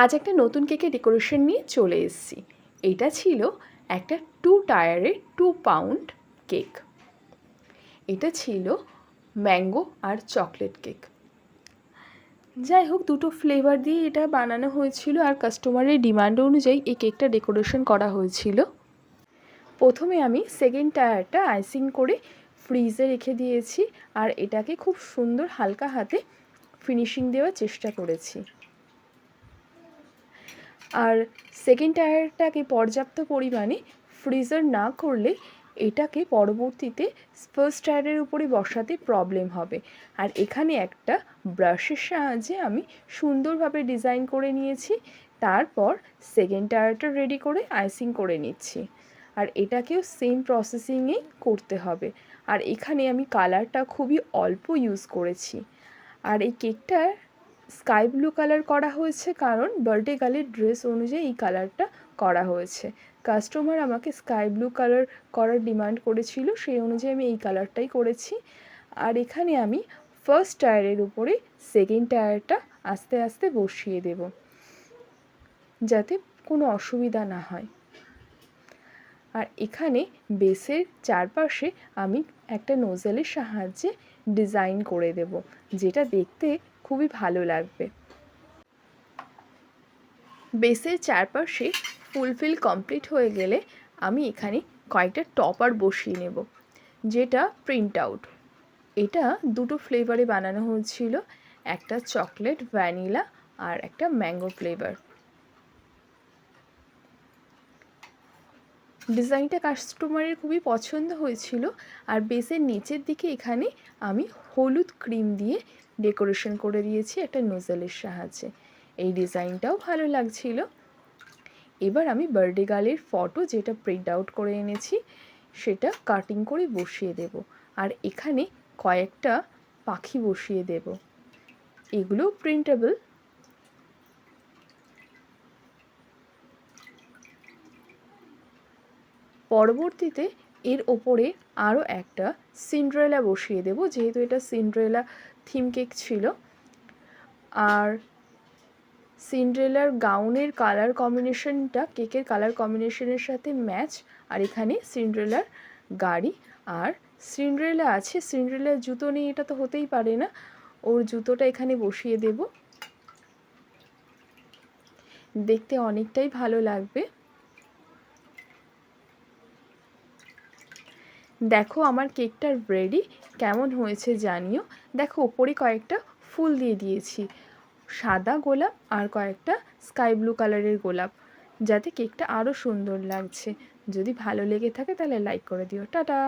আজ একটা নতুন কেকের ডেকোরেশন নিয়ে চলে এসেছি। এটা ছিল একটা টু টায়ারের টু পাউন্ড কেক এটা ছিল ম্যাঙ্গো আর চকলেট কেক যাই হোক, দুটো ফ্লেভার দিয়ে এটা বানানো হয়েছিল আর কাস্টমারের ডিমান্ড অনুযায়ী এই কেকটা ডেকোরেশন করা হয়েছিল। প্রথমে আমি সেকেন্ড টায়ারটা আইসিং করে ফ্রিজে রেখে দিয়েছি আর এটাকে খুব সুন্দর হালকা হাতে ফিনিশিং দেওয়ার চেষ্টা করেছি। আর সেকেন্ড টায়ারটাকে পর্যাপ্ত পরিমাণে ফ্রিজার না করলে এটাকে পরবর্তীতে ফার্স্ট টায়ারের উপরে বসাতে প্রবলেম হবে। আর এখানে একটা ব্রাশের সাহায্যে আমি সুন্দরভাবে ডিজাইন করে নিয়েছি, তারপর সেকেন্ড টায়ারটা রেডি করে আইসিং করে নিচ্ছি। আর এটাকেও সেম প্রসেসিংয়েই করতে হবে। আর এখানে আমি কালারটা খুবই অল্প ইউজ করেছি। আর এই কেকটার স্কাই ব্লু কালার করা হয়েছে, কারণ বার্থডে গার্লের ড্রেস অনুযায়ী এই কালারটা করা হয়েছে। কাস্টমার আমাকে স্কাই ব্লু কালার করার ডিমান্ড করেছিল, সেই অনুযায়ী আমি এই কালারটাই করেছি। আর এখানে আমি ফার্স্ট টায়ারের উপরে সেকেন্ড টায়ারটা আস্তে আস্তে বসিয়ে দেব, যাতে কোনো অসুবিধা না হয়। আর এখানে বেসের চারপাশে আমি একটা নোজেলের সাহায্যে ডিজাইন করে দেব, যেটা দেখতে খুবই ভালো লাগবে। বেসের চারপাশে ফুলফিল কমপ্লিট হয়ে গেলে আমি এখানে কয়েকটা টপার বসিয়ে নেব, যেটা প্রিন্ট আউট। এটা দুটো ফ্লেভারে বানানো হয়েছিল, একটা চকলেট, ভ্যানিলা আর একটা ম্যাঙ্গো ফ্লেভার। ডিজাইনটা কাস্টমারের খুবই পছন্দ হয়েছিল। আর বেসের নিচের দিকে এখানে আমি হলুদ ক্রিম দিয়ে ডেকোরেশন করে দিয়েছি একটা নোজেলের সাহায্যে। এই ডিজাইনটাও ভালো লাগছিল। এবার আমি বার্থডে গার্লের ফটো যেটা প্রিন্ট আউট করে এনেছি, সেটা কাটিং করে বসিয়ে দেব। আর এখানে কয়েকটা পাখি বসিয়ে দেব। এগুলো প্রিন্টেবল পরবর্তীতে এর ওপরে আরও একটা সিন্ড্রেলা বসিয়ে দেব, যেহেতু এটা সিন্ড্রেলা থিম কেক ছিল। আর সিন্ড্রেলার গাউনের কালার কম্বিনেশনটা কেকের কালার কম্বিনেশনের সাথে ম্যাচ আর এখানে সিন্ড্রেলার গাড়ি। আর সিন্ড্রেলা আছে সিন্ড্রেলার জুতো নেই এটা তো হতেই পারে না। ওর জুতোটা এখানে বসিয়ে দেব। দেখতে অনেকটাই ভালো লাগবে। দেখো আমার কেকটা রেডি কেমন হয়েছে জানিও। দেখো ওপরে কয়েকটা ফুল দিয়ে দিয়েছি, সাদা গোলাপ আর কয়েকটা স্কাই ব্লু কালারের গোলাপ, যাতে কেকটা আরও সুন্দর লাগছে। যদি ভালো লেগে থাকে তাহলে লাইক করে দিও। টাটা!